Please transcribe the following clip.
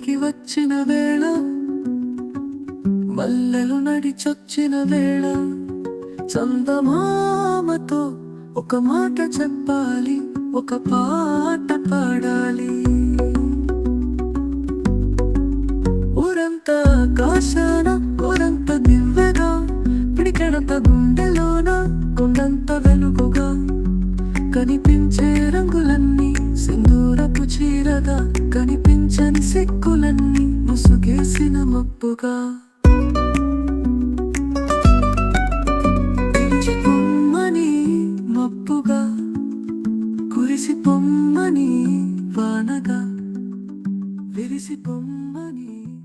తిరిగి వచ్చిన వేళ మల్లెలు నడిచొచ్చిన వేళ చందమామతో ఒక మాట చెప్పాలి ఒక పాట పాడాలి. ఊరంతా కాశాన ఊరంత దివ్వెగా పిడికెడత గుండెలోన గుండంత వెలుగుగా కనిపించే రంగులన్నీ సిక్కులన్నీ ముసుగేసిన మబ్బుగా. పొమ్మని మబ్బుగా. కురిసి పొమ్మని వానగా. విరిసి పొమ్మని